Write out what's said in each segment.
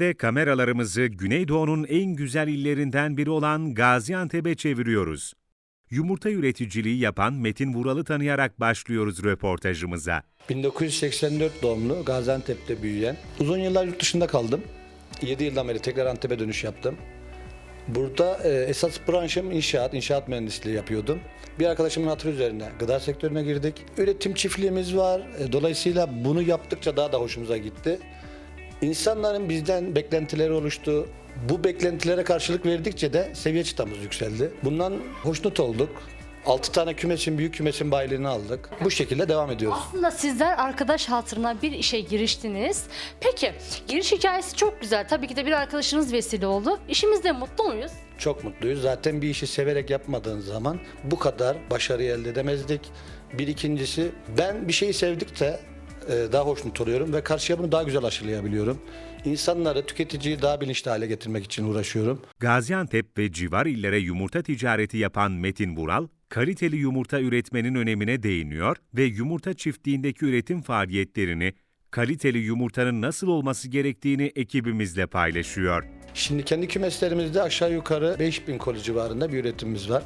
Şimdi de kameralarımızı Güneydoğu'nun en güzel illerinden biri olan Gaziantep'e çeviriyoruz. Yumurta üreticiliği yapan Metin Vural'ı tanıyarak başlıyoruz röportajımıza. 1984 doğumlu Gaziantep'te büyüyen. Uzun yıllar yurt dışında kaldım. 7 yıldan beri tekrar Antep'e dönüş yaptım. Burada e, esas branşım inşaat, inşaat mühendisliği yapıyordum. Bir arkadaşımın hatırı üzerine gıda sektörüne girdik. Üretim çiftliğimiz var. E, dolayısıyla bunu yaptıkça daha da hoşumuza gitti. İnsanların bizden beklentileri oluştu. Bu beklentilere karşılık verdikçe de seviye çıtamız yükseldi. Bundan hoşnut olduk. 6 tane kümesin, büyük kümesin bayiliğini aldık. Bu şekilde devam ediyoruz. Aslında sizler arkadaş hatırına bir işe giriştiniz. Peki giriş hikayesi çok güzel. Tabii ki de bir arkadaşınız vesile oldu. İşimizde mutlu muyuz? Çok mutluyuz. Zaten bir işi severek yapmadığın zaman bu kadar başarı elde edemezdik. Bir ikincisi ben bir şeyi sevdikçe daha hoşnut oluyorum ve karşıya bunu daha güzel aşılayabiliyorum. İnsanları, tüketiciyi daha bilinçli hale getirmek için uğraşıyorum. Gaziantep ve civar illere yumurta ticareti yapan Metin Vural, kaliteli yumurta üretmenin önemine değiniyor ve yumurta çiftliğindeki üretim faaliyetlerini, kaliteli yumurtanın nasıl olması gerektiğini ekibimizle paylaşıyor. Şimdi kendi kümeslerimizde aşağı yukarı 5000 koli civarında bir üretimimiz var.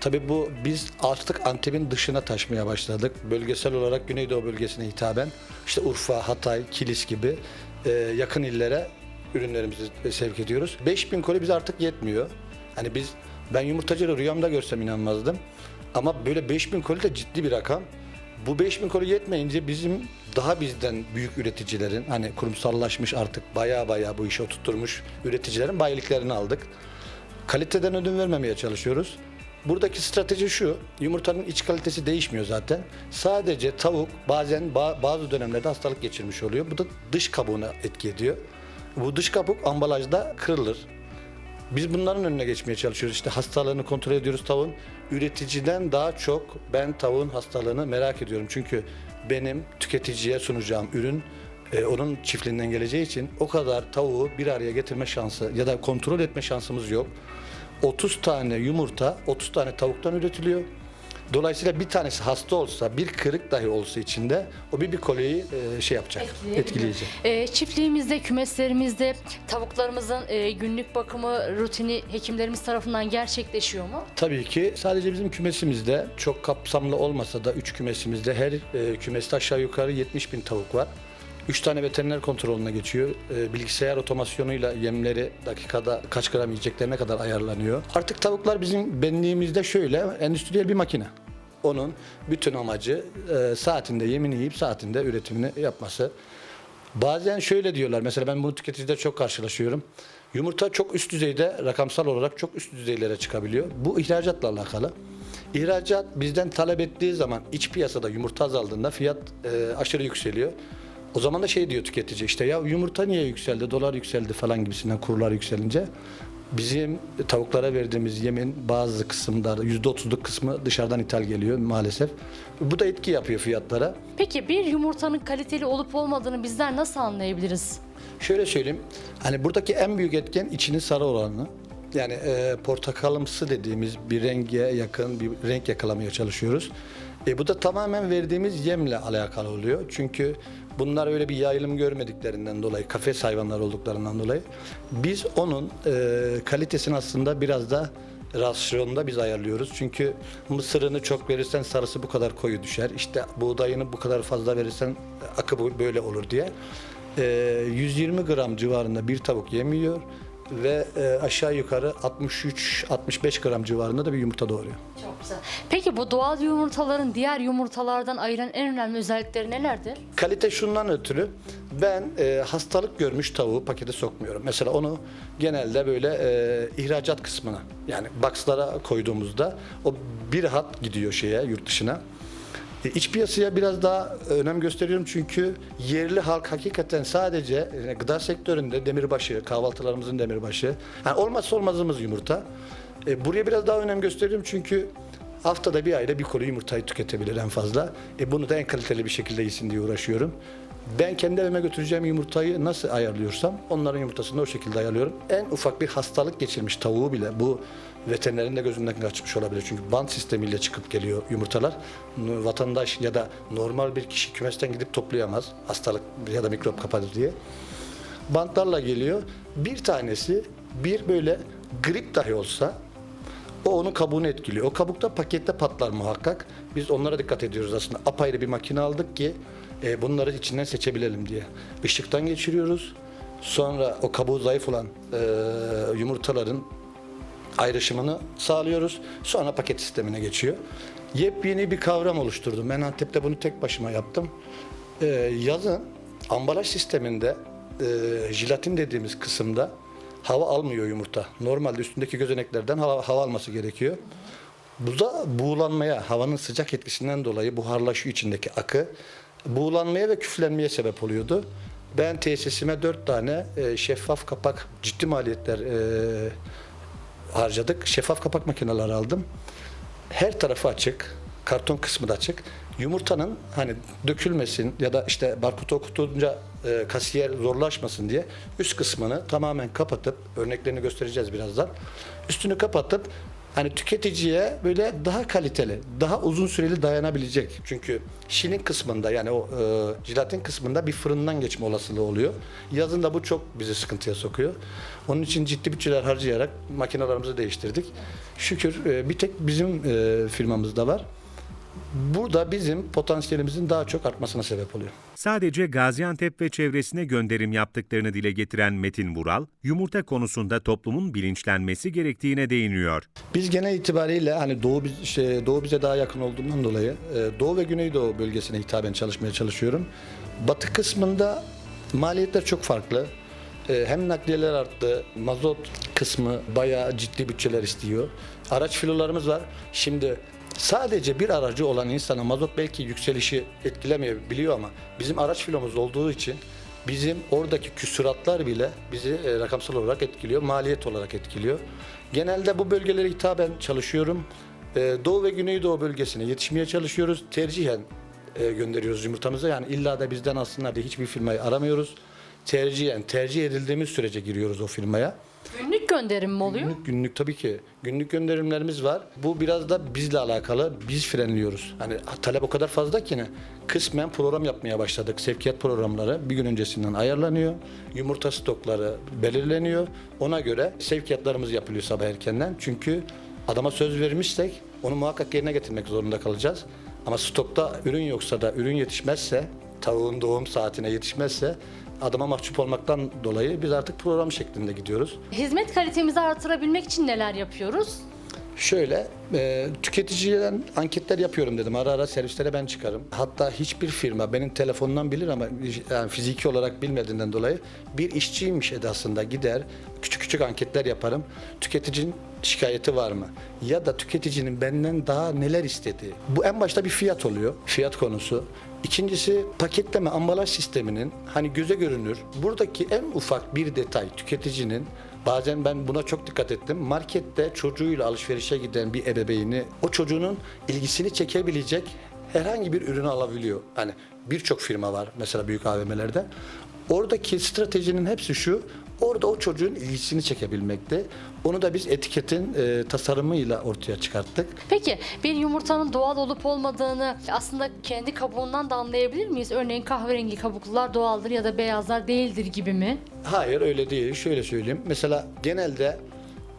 Tabii bu biz artık Antep'in dışına taşmaya başladık. Bölgesel olarak Güneydoğu bölgesine hitaben işte Urfa, Hatay, Kilis gibi e, yakın illere ürünlerimizi sevk ediyoruz. 5000 koli bize artık yetmiyor. Hani biz ben yumurtacıları rüyamda görsem inanmazdım. Ama böyle 5000 koli de ciddi bir rakam. Bu 5000 koli yetmeyince bizim daha bizden büyük üreticilerin hani kurumsallaşmış artık baya baya bu işi oturtmuş üreticilerin bayiliklerini aldık. Kaliteden ödün vermemeye çalışıyoruz. Buradaki strateji şu, yumurtanın iç kalitesi değişmiyor zaten. Sadece tavuk bazen ba- bazı dönemlerde hastalık geçirmiş oluyor. Bu da dış kabuğuna etki ediyor. Bu dış kabuk ambalajda kırılır. Biz bunların önüne geçmeye çalışıyoruz. İşte hastalığını kontrol ediyoruz tavuğun. Üreticiden daha çok ben tavuğun hastalığını merak ediyorum. Çünkü benim tüketiciye sunacağım ürün e, onun çiftliğinden geleceği için o kadar tavuğu bir araya getirme şansı ya da kontrol etme şansımız yok. 30 tane yumurta 30 tane tavuktan üretiliyor. Dolayısıyla bir tanesi hasta olsa, bir kırık dahi olsa içinde o bir bir koleyi e, şey yapacak, etkileyecek. Ee, çiftliğimizde, kümeslerimizde tavuklarımızın e, günlük bakımı, rutini hekimlerimiz tarafından gerçekleşiyor mu? Tabii ki sadece bizim kümesimizde çok kapsamlı olmasa da 3 kümesimizde her e, kümeste aşağı yukarı 70 bin tavuk var. 3 tane veteriner kontrolüne geçiyor. E, bilgisayar otomasyonuyla yemleri dakikada kaç gram yiyeceklerine kadar ayarlanıyor. Artık tavuklar bizim benliğimizde şöyle endüstriyel bir makine. Onun bütün amacı e, saatinde yemini yiyip saatinde üretimini yapması. Bazen şöyle diyorlar mesela ben bunu tüketicide çok karşılaşıyorum. Yumurta çok üst düzeyde rakamsal olarak çok üst düzeylere çıkabiliyor. Bu ihracatla alakalı. İhracat bizden talep ettiği zaman iç piyasada yumurta azaldığında fiyat e, aşırı yükseliyor. O zaman da şey diyor tüketici işte ya yumurta niye yükseldi, dolar yükseldi falan gibisinden kurlar yükselince bizim tavuklara verdiğimiz yemin bazı kısımlarda %30'luk kısmı dışarıdan ithal geliyor maalesef. Bu da etki yapıyor fiyatlara. Peki bir yumurtanın kaliteli olup olmadığını bizler nasıl anlayabiliriz? Şöyle söyleyeyim. Hani buradaki en büyük etken içinin sarı olanı. Yani e, portakalımsı dediğimiz bir renge yakın bir renk yakalamaya çalışıyoruz. E, bu da tamamen verdiğimiz yemle alakalı oluyor. Çünkü bunlar öyle bir yayılım görmediklerinden dolayı, kafes hayvanlar olduklarından dolayı biz onun e, kalitesini aslında biraz da rasyonda biz ayarlıyoruz. Çünkü mısırını çok verirsen sarısı bu kadar koyu düşer. İşte buğdayını bu kadar fazla verirsen akı böyle olur diye. Ee, 120 gram civarında bir tavuk yemiyor ve e, aşağı yukarı 63-65 gram civarında da bir yumurta doğuruyor. Çok güzel. Peki bu doğal yumurtaların diğer yumurtalardan ayıran en önemli özellikleri nelerdir? Kalite şundan ötürü ben e, hastalık görmüş tavuğu pakete sokmuyorum. Mesela onu genelde böyle e, ihracat kısmına yani boxlara koyduğumuzda o bir hat gidiyor şeye yurt dışına. E, iç piyasaya biraz daha önem gösteriyorum çünkü yerli halk hakikaten sadece e, gıda sektöründe demirbaşı, kahvaltılarımızın demirbaşı. Yani olmazsa olmazımız yumurta. E, buraya biraz daha önem gösteriyorum çünkü haftada bir ayda bir kolu yumurtayı tüketebilir en fazla. E, bunu da en kaliteli bir şekilde yesin diye uğraşıyorum. Ben kendi evime götüreceğim yumurtayı nasıl ayarlıyorsam onların yumurtasını da o şekilde ayarlıyorum. En ufak bir hastalık geçirmiş tavuğu bile bu veterinerin de gözünden kaçmış olabilir. Çünkü bant sistemiyle çıkıp geliyor yumurtalar. Vatandaş ya da normal bir kişi kümesten gidip toplayamaz hastalık ya da mikrop kapadır diye. bantlarla geliyor. Bir tanesi bir böyle grip dahi olsa o onun kabuğunu etkiliyor. O kabukta pakette patlar muhakkak. Biz onlara dikkat ediyoruz aslında. Apayrı bir makine aldık ki e, bunları içinden seçebilelim diye. Işıktan geçiriyoruz. Sonra o kabuğu zayıf olan e, yumurtaların ayrışımını sağlıyoruz. Sonra paket sistemine geçiyor. Yepyeni bir kavram oluşturdum. Ben Antep'te bunu tek başıma yaptım. Ee, yazın ambalaj sisteminde e, jilatin dediğimiz kısımda hava almıyor yumurta. Normalde üstündeki gözeneklerden hava, hava alması gerekiyor. Bu da buğulanmaya, havanın sıcak etkisinden dolayı buharlaşıyor içindeki akı. Buğulanmaya ve küflenmeye sebep oluyordu. Ben tesisime dört tane e, şeffaf kapak, ciddi maliyetler e, harcadık. Şeffaf kapak makineleri aldım. Her tarafı açık. Karton kısmı da açık. Yumurtanın hani dökülmesin ya da işte barkodu okutunca e, kasiyer zorlaşmasın diye üst kısmını tamamen kapatıp örneklerini göstereceğiz birazdan. Üstünü kapatıp hani tüketiciye böyle daha kaliteli, daha uzun süreli dayanabilecek. Çünkü şinin kısmında yani o e, jelatin kısmında bir fırından geçme olasılığı oluyor. Yazın da bu çok bizi sıkıntıya sokuyor. Onun için ciddi bütçeler harcayarak makinelerimizi değiştirdik. Şükür e, bir tek bizim e, firmamızda var. Burada bizim potansiyelimizin daha çok artmasına sebep oluyor. Sadece Gaziantep ve çevresine gönderim yaptıklarını dile getiren Metin Vural, yumurta konusunda toplumun bilinçlenmesi gerektiğine değiniyor. Biz genel itibariyle hani doğu şey, doğu bize daha yakın olduğundan dolayı e, doğu ve güneydoğu bölgesine hitaben çalışmaya çalışıyorum. Batı kısmında maliyetler çok farklı. E, Hem nakliyeler arttı, mazot kısmı bayağı ciddi bütçeler istiyor. Araç filolarımız var. Şimdi sadece bir aracı olan insana mazot belki yükselişi etkilemeyebiliyor ama bizim araç filomuz olduğu için bizim oradaki küsuratlar bile bizi e, rakamsal olarak etkiliyor, maliyet olarak etkiliyor. Genelde bu bölgelere hitaben çalışıyorum. E, Doğu ve Güneydoğu bölgesine yetişmeye çalışıyoruz. Tercihen e, gönderiyoruz yumurtamızı. Yani illa da bizden alsınlar diye hiçbir firmayı aramıyoruz. Tercihen, tercih edildiğimiz sürece giriyoruz o firmaya. Gönderim mi oluyor? Günlük günlük tabii ki. Günlük gönderimlerimiz var. Bu biraz da bizle alakalı. Biz frenliyoruz. Hani talep o kadar fazla ki ne? Kısmen program yapmaya başladık. Sevkiyat programları bir gün öncesinden ayarlanıyor. Yumurta stokları belirleniyor. Ona göre sevkiyatlarımız yapılıyor sabah erkenden. Çünkü adama söz vermişsek onu muhakkak yerine getirmek zorunda kalacağız. Ama stokta ürün yoksa da ürün yetişmezse, tavuğun doğum saatine yetişmezse adama mahcup olmaktan dolayı biz artık program şeklinde gidiyoruz. Hizmet kalitemizi artırabilmek için neler yapıyoruz? Şöyle, e, tüketiciden anketler yapıyorum dedim. Ara ara servislere ben çıkarım. Hatta hiçbir firma benim telefondan bilir ama yani fiziki olarak bilmediğinden dolayı bir işçiymiş edasında gider, küçük küçük anketler yaparım. Tüketicinin şikayeti var mı? Ya da tüketicinin benden daha neler istediği. Bu en başta bir fiyat oluyor. Fiyat konusu. İkincisi paketleme ambalaj sisteminin hani göze görünür. Buradaki en ufak bir detay tüketicinin bazen ben buna çok dikkat ettim. Markette çocuğuyla alışverişe giden bir ebeveyni o çocuğunun ilgisini çekebilecek herhangi bir ürünü alabiliyor. Hani birçok firma var mesela büyük AVM'lerde. Oradaki stratejinin hepsi şu. Orada o çocuğun ilgisini çekebilmekte. Onu da biz etiketin e, tasarımıyla ortaya çıkarttık. Peki bir yumurtanın doğal olup olmadığını aslında kendi kabuğundan da anlayabilir miyiz? Örneğin kahverengi kabuklular doğaldır ya da beyazlar değildir gibi mi? Hayır öyle değil. Şöyle söyleyeyim. Mesela genelde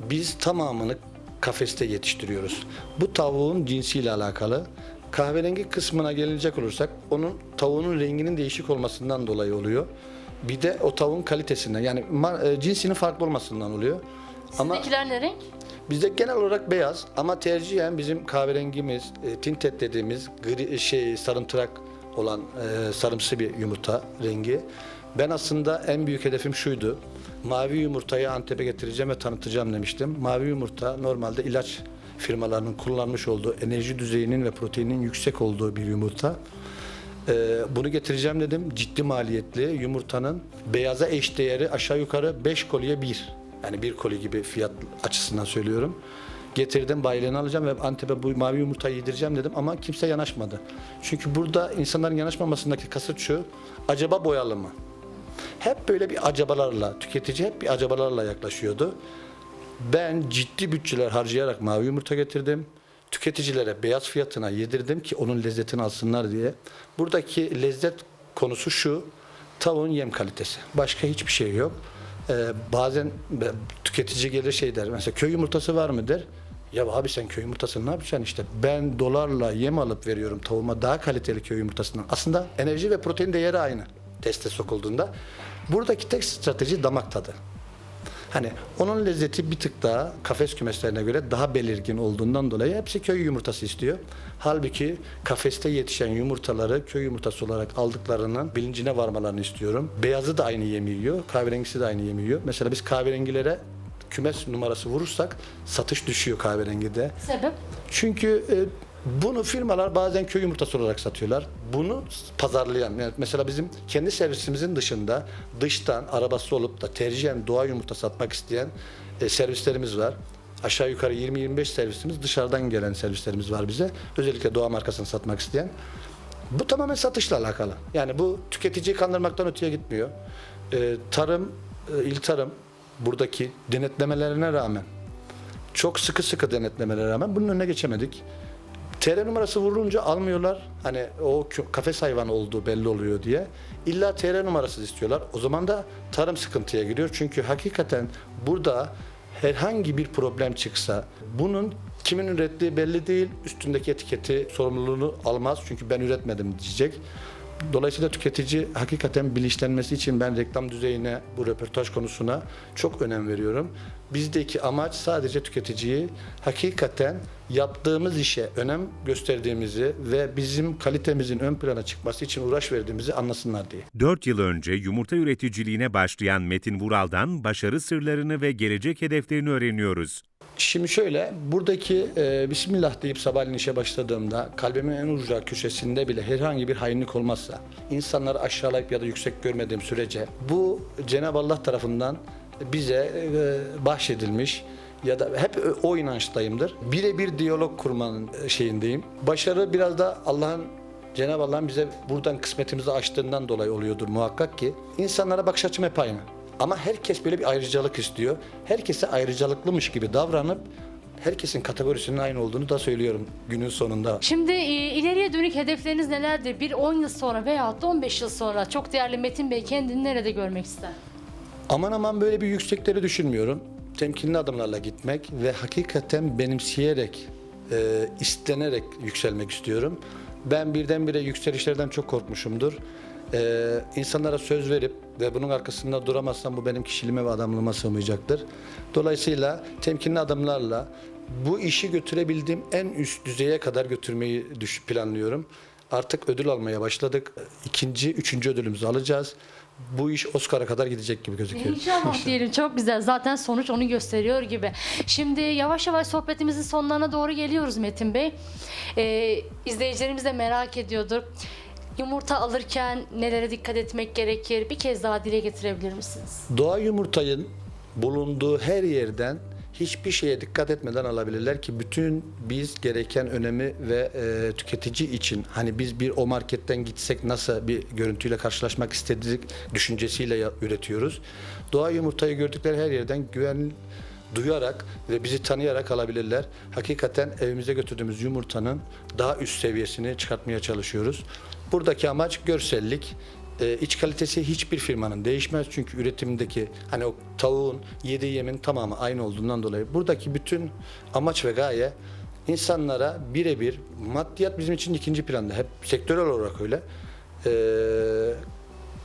biz tamamını kafeste yetiştiriyoruz. Bu tavuğun cinsiyle alakalı. Kahverengi kısmına gelecek olursak onun tavuğunun renginin değişik olmasından dolayı oluyor. Bir de o tavuğun kalitesinden yani e, cinsinin farklı olmasından oluyor. Ama Sizdekiler ne renk? Bizde genel olarak beyaz ama tercihen bizim kahverengimiz, e, tintet dediğimiz gri, şey sarımtırak olan e, sarımsı bir yumurta rengi. Ben aslında en büyük hedefim şuydu. Mavi yumurtayı Antep'e getireceğim ve tanıtacağım demiştim. Mavi yumurta normalde ilaç firmalarının kullanmış olduğu enerji düzeyinin ve proteinin yüksek olduğu bir yumurta. Ee, bunu getireceğim dedim. Ciddi maliyetli yumurtanın beyaza eş değeri aşağı yukarı 5 koliye 1. Yani bir koli gibi fiyat açısından söylüyorum. Getirdim bayilini alacağım ve Antep'e bu mavi yumurtayı yedireceğim dedim ama kimse yanaşmadı. Çünkü burada insanların yanaşmamasındaki kasıt şu. Acaba boyalı mı? Hep böyle bir acabalarla, tüketici hep bir acabalarla yaklaşıyordu. Ben ciddi bütçeler harcayarak mavi yumurta getirdim. Tüketicilere beyaz fiyatına yedirdim ki onun lezzetini alsınlar diye. Buradaki lezzet konusu şu. tavuğun yem kalitesi. Başka hiçbir şey yok. Ee, bazen tüketici gelir şey der. Mesela köy yumurtası var mı der. Ya abi sen köy yumurtasını ne yapacaksın işte? Ben dolarla yem alıp veriyorum tavuğuma daha kaliteli köy yumurtasından. Aslında enerji ve protein değeri aynı teste sokulduğunda. Buradaki tek strateji damak tadı. Hani onun lezzeti bir tık daha kafes kümeslerine göre daha belirgin olduğundan dolayı hepsi köy yumurtası istiyor. Halbuki kafeste yetişen yumurtaları köy yumurtası olarak aldıklarının bilincine varmalarını istiyorum. Beyazı da aynı yemi yiyor, kahverengisi de aynı yemi yiyor. Mesela biz kahverengilere kümes numarası vurursak satış düşüyor kahverengide. Sebep? Çünkü e, bunu firmalar bazen köy yumurtası olarak satıyorlar. Bunu pazarlayan, yani mesela bizim kendi servisimizin dışında dıştan arabası olup da tercihen doğa yumurta satmak isteyen e, servislerimiz var. Aşağı yukarı 20-25 servisimiz dışarıdan gelen servislerimiz var bize. Özellikle doğa markasını satmak isteyen. Bu tamamen satışla alakalı. Yani bu tüketiciyi kandırmaktan öteye gitmiyor. E, tarım, e, il tarım buradaki denetlemelerine rağmen çok sıkı sıkı denetlemelere rağmen bunun önüne geçemedik. TR numarası vurulunca almıyorlar. Hani o kafes hayvanı olduğu belli oluyor diye. İlla TR numarası istiyorlar. O zaman da tarım sıkıntıya giriyor. Çünkü hakikaten burada herhangi bir problem çıksa bunun kimin ürettiği belli değil. Üstündeki etiketi sorumluluğunu almaz. Çünkü ben üretmedim diyecek. Dolayısıyla tüketici hakikaten bilinçlenmesi için ben reklam düzeyine, bu röportaj konusuna çok önem veriyorum. Bizdeki amaç sadece tüketiciyi hakikaten yaptığımız işe önem gösterdiğimizi ve bizim kalitemizin ön plana çıkması için uğraş verdiğimizi anlasınlar diye. 4 yıl önce yumurta üreticiliğine başlayan Metin Vural'dan başarı sırlarını ve gelecek hedeflerini öğreniyoruz. Şimdi şöyle, buradaki e, Bismillah deyip sabahleyin işe başladığımda kalbimin en ucra köşesinde bile herhangi bir hainlik olmazsa, insanları aşağılayıp ya da yüksek görmediğim sürece bu Cenab-ı Allah tarafından bize e, bahşedilmiş ya da hep o inançtayımdır. Birebir diyalog kurmanın şeyindeyim. Başarı biraz da Allah'ın Cenab-ı Allah'ın bize buradan kısmetimizi açtığından dolayı oluyordur muhakkak ki. İnsanlara bakış açım hep aynı. Ama herkes böyle bir ayrıcalık istiyor. Herkese ayrıcalıklımış gibi davranıp herkesin kategorisinin aynı olduğunu da söylüyorum günün sonunda. Şimdi e, ileriye dönük hedefleriniz nelerdir? Bir 10 yıl sonra veyahut da 15 yıl sonra çok değerli Metin Bey kendini nerede görmek ister? Aman aman böyle bir yüksekleri düşünmüyorum. Temkinli adımlarla gitmek ve hakikaten benimseyerek, e, istenerek yükselmek istiyorum. Ben birdenbire yükselişlerden çok korkmuşumdur. E, insanlara söz verip ve bunun arkasında duramazsam bu benim kişiliğime ve adamlığıma sığmayacaktır. Dolayısıyla temkinli adımlarla bu işi götürebildiğim en üst düzeye kadar götürmeyi düş planlıyorum. Artık ödül almaya başladık. İkinci, üçüncü ödülümüzü alacağız. Bu iş Oscar'a kadar gidecek gibi gözüküyor. İnşallah diyelim çok güzel. Zaten sonuç onu gösteriyor gibi. Şimdi yavaş yavaş sohbetimizin sonlarına doğru geliyoruz Metin Bey. Ee, izleyicilerimiz de merak ediyordur. Yumurta alırken nelere dikkat etmek gerekir? Bir kez daha dile getirebilir misiniz? Doğa yumurtayın bulunduğu her yerden hiçbir şeye dikkat etmeden alabilirler ki bütün biz gereken önemi ve e, tüketici için hani biz bir o marketten gitsek nasıl bir görüntüyle karşılaşmak istedik düşüncesiyle üretiyoruz. Doğa yumurtayı gördükleri her yerden güven duyarak ve bizi tanıyarak alabilirler. Hakikaten evimize götürdüğümüz yumurtanın daha üst seviyesini çıkartmaya çalışıyoruz. Buradaki amaç görsellik, e, iç kalitesi hiçbir firmanın değişmez. Çünkü üretimdeki hani o tavuğun yediği yemin tamamı aynı olduğundan dolayı. Buradaki bütün amaç ve gaye insanlara birebir maddiyat bizim için ikinci planda. Hep sektörel olarak öyle. E,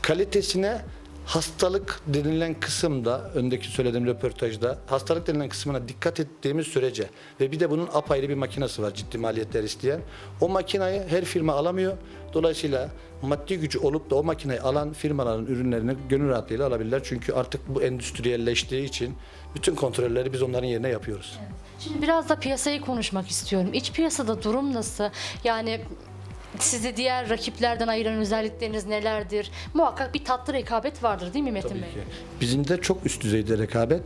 kalitesine hastalık denilen kısımda öndeki söylediğim röportajda hastalık denilen kısmına dikkat ettiğimiz sürece ve bir de bunun apayrı bir makinesi var ciddi maliyetler isteyen. O makinayı her firma alamıyor. Dolayısıyla maddi gücü olup da o makineyi alan firmaların ürünlerini gönül rahatlığıyla alabilirler. Çünkü artık bu endüstriyelleştiği için bütün kontrolleri biz onların yerine yapıyoruz. Şimdi biraz da piyasayı konuşmak istiyorum. İç piyasada durum nasıl? Yani sizi diğer rakiplerden ayıran özellikleriniz nelerdir? Muhakkak bir tatlı rekabet vardır değil mi Metin Tabii Bey? ki. Bizim de çok üst düzeyde rekabet.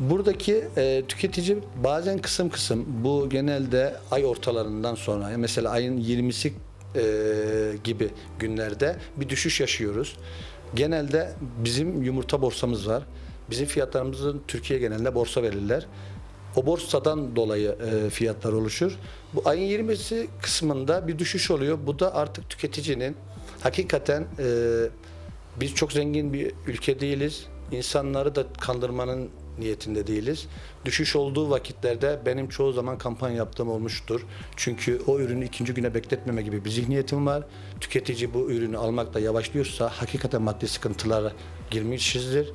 Buradaki e, tüketici bazen kısım kısım bu genelde ay ortalarından sonra mesela ayın 20'si e, gibi günlerde bir düşüş yaşıyoruz. Genelde bizim yumurta borsamız var. Bizim fiyatlarımızın Türkiye genelinde borsa verirler. O borsadan dolayı e, fiyatlar oluşur. Bu ayın 20'si kısmında bir düşüş oluyor. Bu da artık tüketicinin hakikaten e, Biz çok zengin bir ülke değiliz. İnsanları da kandırmanın niyetinde değiliz. Düşüş olduğu vakitlerde benim çoğu zaman kampanya yaptığım olmuştur. Çünkü o ürünü ikinci güne bekletmeme gibi bir zihniyetim var. Tüketici bu ürünü almakta yavaşlıyorsa hakikaten maddi sıkıntılara girmişizdir.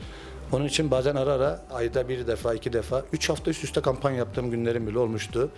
Onun için bazen ara ara ayda bir defa, iki defa, üç hafta üst üste kampanya yaptığım günlerim bile olmuştu.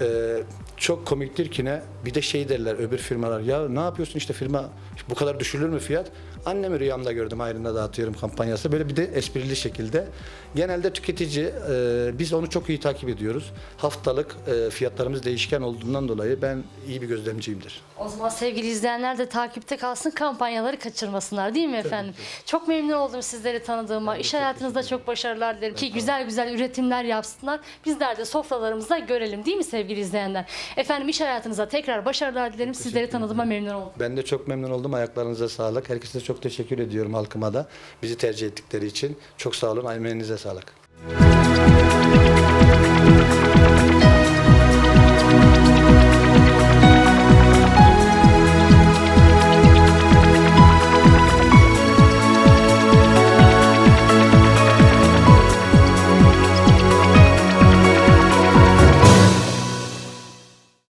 Ee, çok komiktir ki ne bir de şey derler öbür firmalar ya ne yapıyorsun işte firma bu kadar düşürülür mü fiyat annemi rüyamda gördüm ayrında dağıtıyorum kampanyası böyle bir de esprili şekilde genelde tüketici e, biz onu çok iyi takip ediyoruz haftalık e, fiyatlarımız değişken olduğundan dolayı ben iyi bir gözlemciyimdir. O zaman sevgili izleyenler de takipte kalsın kampanyaları kaçırmasınlar değil mi efendim? Çok memnun oldum sizleri tanıdığıma. İş hayatınızda çok başarılar dilerim ki güzel güzel üretimler yapsınlar. Bizler de sofralarımızda görelim değil mi sevgili izleyenler? Efendim iş hayatınıza tekrar başarılar dilerim. Sizleri tanıdığıma memnun oldum. Ben de çok memnun oldum ayaklarınıza sağlık herkese çok teşekkür ediyorum halkıma da bizi tercih ettikleri için çok sağ olun emeğinize sağlık.